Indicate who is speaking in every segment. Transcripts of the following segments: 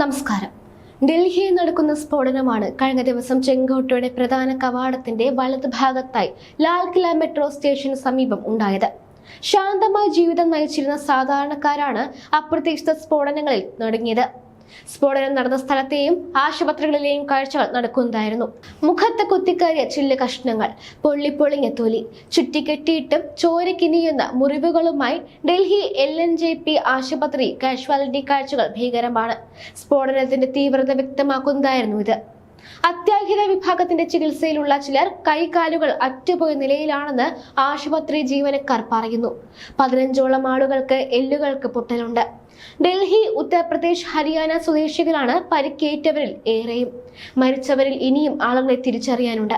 Speaker 1: നമസ്കാരം. ഡൽഹിയിൽ നടക്കുന്ന സ്ഫോടനമാണ് കഴിഞ്ഞ ദിവസം ചെങ്കോട്ടയുടെ പ്രധാന കവാടത്തിന്റെ വലത് ഭാഗത്തായി ലാൽ കില മെട്രോ സ്റ്റേഷന് സമീപം ഉണ്ടായത്. ശാന്തമായ ജീവിതം നയിച്ചിരുന്ന സാധാരണക്കാരാണ് അപ്രതീക്ഷിത സ്ഫോടനങ്ങളിൽ നടുങ്ങിയത്. സ്ഫോടനം നടന്ന സ്ഥലത്തെയും ആശുപത്രികളിലെയും കാഴ്ചകൾ നടക്കുന്നതായിരുന്നു. മുഖത്ത് കുത്തിക്കയറിയ ചില്ല് കഷ്ണങ്ങൾ പൊള്ളിപ്പൊളിഞ്ഞ തൊലി ചുറ്റിക്കെട്ടിയിട്ടും ചോരക്കിനിയുന്ന മുറിവുകളുമായി Delhi L N J P ആശുപത്രി കാഷ്വാലിറ്റി കാഴ്ചകൾ ഭീകരമാണ്. സ്ഫോടനത്തിന്റെ തീവ്രത വ്യക്തമാക്കുന്നതായിരുന്നു ഇത്. അത്യാഹിത വിഭാഗത്തിന്റെ ചികിത്സയിലുള്ള ചിലർ കൈകാലുകൾ അറ്റുപോയ നിലയിലാണെന്ന് ആശുപത്രി ജീവനക്കാർ പറയുന്നു. പതിനഞ്ചോളം ആളുകൾക്ക് എല്ലുകൾക്ക് പൊട്ടലുണ്ട്. ഡൽഹി ഉത്തർപ്രദേശ് ഹരിയാന സ്വദേശികളാണ് പരിക്കേറ്റവരിൽ ഏറെയും. മരിച്ചവരിൽ ഇനിയും ആളുകളെ തിരിച്ചറിയാനുണ്ട്.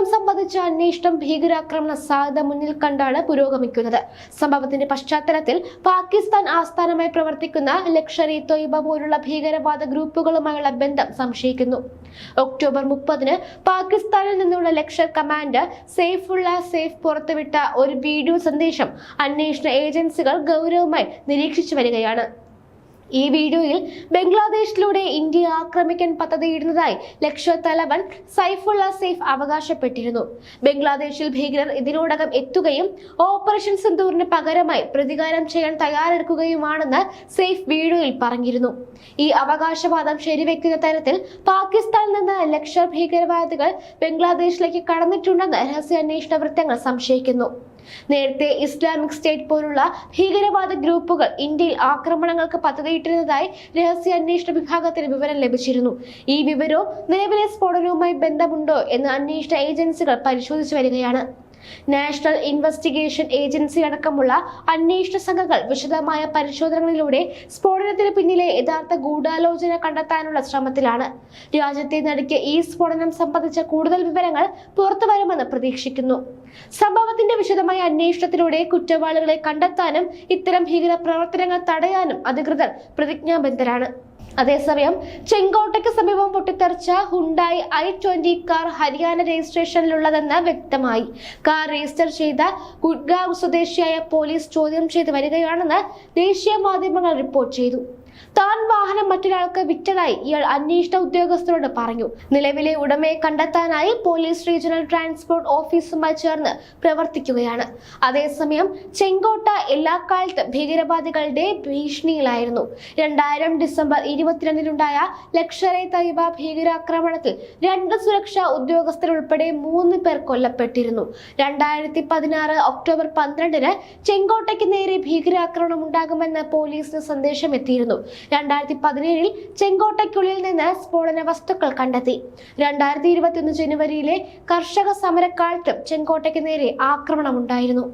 Speaker 1: സ്ഫോടനം സംബന്ധിച്ച അന്വേഷണം ഭീകരാക്രമണ സാധ്യത മുന്നിൽ കണ്ടാണ് പുരോഗമിക്കുന്നത്. സംഭവത്തിന്റെ പശ്ചാത്തലത്തിൽ പാകിസ്ഥാൻ ആസ്ഥാനമായി പ്രവർത്തിക്കുന്ന ലക്ഷർ ഇ തൊയ്ബ പോലുള്ള ഭീകരവാദ ഗ്രൂപ്പുകളുമായുള്ള ബന്ധം സംശയിക്കുന്നു. ഒക്ടോബർ മുപ്പതിന് പാകിസ്ഥാനിൽ നിന്നുള്ള ലക്ഷർ കമാൻഡർ സേഫുള്ള സേഫ് പുറത്തുവിട്ട ഒരു വീഡിയോ സന്ദേശം അന്വേഷണ ഏജൻസികൾ ഗൗരവമായി നിരീക്ഷിച്ചു വരികയാണ്. ഈ വീഡിയോയിൽ ബംഗ്ലാദേശിലൂടെ ഇന്ത്യ ആക്രമിക്കാൻ പദ്ധതിയിടുന്നതായി ലക്ഷ്യ തലവൻ സൈഫുള്ള സെയ്ഫ് അവകാശപ്പെട്ടിരുന്നു. ബംഗ്ലാദേശിൽ ഭീകരർ ഇതിനോടകം എത്തുകയും ഓപ്പറേഷൻ സിന്ദൂറിന് പകരമായി പ്രതികാരം ചെയ്യാൻ തയ്യാറെടുക്കുകയുമാണെന്ന് സെയ്ഫ് വീഡിയോയിൽ പറഞ്ഞിരുന്നു. ഈ അവകാശവാദം ശരിവെക്കുന്ന തരത്തിൽ പാകിസ്ഥാനിൽ നിന്ന് ലക്ഷർ ഭീകരവാദികൾ ബംഗ്ലാദേശിലേക്ക് കടന്നിട്ടുണ്ടെന്ന് രഹസ്യാന്വേഷണ വൃത്തങ്ങൾ സംശയിക്കുന്നു. നേരത്തെ ഇസ്ലാമിക് സ്റ്റേറ്റ് പോലുള്ള ഭീകരവാദ ഗ്രൂപ്പുകൾ ഇന്ത്യയിൽ ആക്രമണങ്ങൾക്ക് പദ്ധതിയിട്ടിരുന്നതായി രഹസ്യാന്വേഷണ വിഭാഗത്തിന് വിവരം ലഭിച്ചിരുന്നു. ഈ വിവരവും നിലവിലെ സ്ഫോടനവുമായി ബന്ധമുണ്ടോ എന്ന് അന്വേഷണ ഏജൻസികൾ പരിശോധിച്ചു വരികയാണ്. നാഷണൽ ഇൻവെസ്റ്റിഗേഷൻ ഏജൻസി അടക്കമുള്ള അന്വേഷണ സംഘങ്ങൾ വിശദമായ പരിശോധനകളിലൂടെ സ്ഫോടനത്തിന് പിന്നിലെ യഥാർത്ഥ ഗൂഢാലോചന കണ്ടെത്താനുള്ള ശ്രമത്തിലാണ്. രാജ്യത്തെ നടുക്കിയ ഈ സ്ഫോടനം സംബന്ധിച്ച കൂടുതൽ വിവരങ്ങൾ പുറത്തുവരുമെന്ന് പ്രതീക്ഷിക്കുന്നു. സംഭവത്തിന്റെ വിശദമായ അന്വേഷണത്തിലൂടെ കുറ്റവാളികളെ കണ്ടെത്താനും ഇത്തരം ഭീകര പ്രവർത്തനങ്ങൾ തടയാനും അധികൃതർ പ്രതിജ്ഞാബദ്ധരാണ്. അതേസമയം ചെങ്കോട്ടയ്ക്ക് സമീപം പൊട്ടിത്തെറിച്ച Hyundai I twenty car Haryana രജിസ്ട്രേഷനിലുള്ളതെന്ന് വ്യക്തമായി. കാർ രജിസ്റ്റർ ചെയ്ത ഗുഡ്ഗാവ് സ്വദേശിയായ പോലീസ് ചോദ്യം ചെയ്ത് വരികയാണെന്ന് ദേശീയ മാധ്യമങ്ങൾ റിപ്പോർട്ട് ചെയ്തു. താൻ വാഹനം മറ്റൊരാൾക്ക് വിറ്റതായി ഇയാൾ അന്വേഷണ ഉദ്യോഗസ്ഥരോട് പറഞ്ഞു. നിലവിലെ ഉടമയെ കണ്ടെത്താനായി പോലീസ് റീജിയണൽ ട്രാൻസ്പോർട്ട് ഓഫീസുമായി ചേർന്ന് പ്രവർത്തിക്കുകയാണ്. അതേസമയം ചെങ്കോട്ട എല്ലാ കാലത്തും ഭീകരവാദികളുടെ ഭീഷണിയിലായിരുന്നു. രണ്ടായിരം ഡിസംബർ ഇരുപത്തിരണ്ടിനുണ്ടായ ലക്ഷറെ തൈബ ഭീകരാക്രമണത്തിൽ രണ്ട് സുരക്ഷാ ഉദ്യോഗസ്ഥർ ഉൾപ്പെടെ മൂന്ന് പേർ കൊല്ലപ്പെട്ടിരുന്നു. രണ്ടായിരത്തി പതിനാറ് ഒക്ടോബർ പന്ത്രണ്ടിന് ചെങ്കോട്ടയ്ക്ക് നേരെ ഭീകരാക്രമണം ഉണ്ടാകുമെന്ന് പോലീസിന് സന്ദേശം എത്തിയിരുന്നു രണ്ടായിരത്തി പതിനേഴിൽ ചെങ്കോട്ടയ്ക്കുള്ളിൽ നിന്ന് സ്ഫോടന വസ്തുക്കൾ കണ്ടെത്തി. രണ്ടായിരത്തി ഇരുപത്തിയൊന്ന് ജനുവരിയിലെ കർഷക സമരക്കാലത്തും ചെങ്കോട്ടയ്ക്ക് നേരെ ആക്രമണമുണ്ടായിരുന്നു.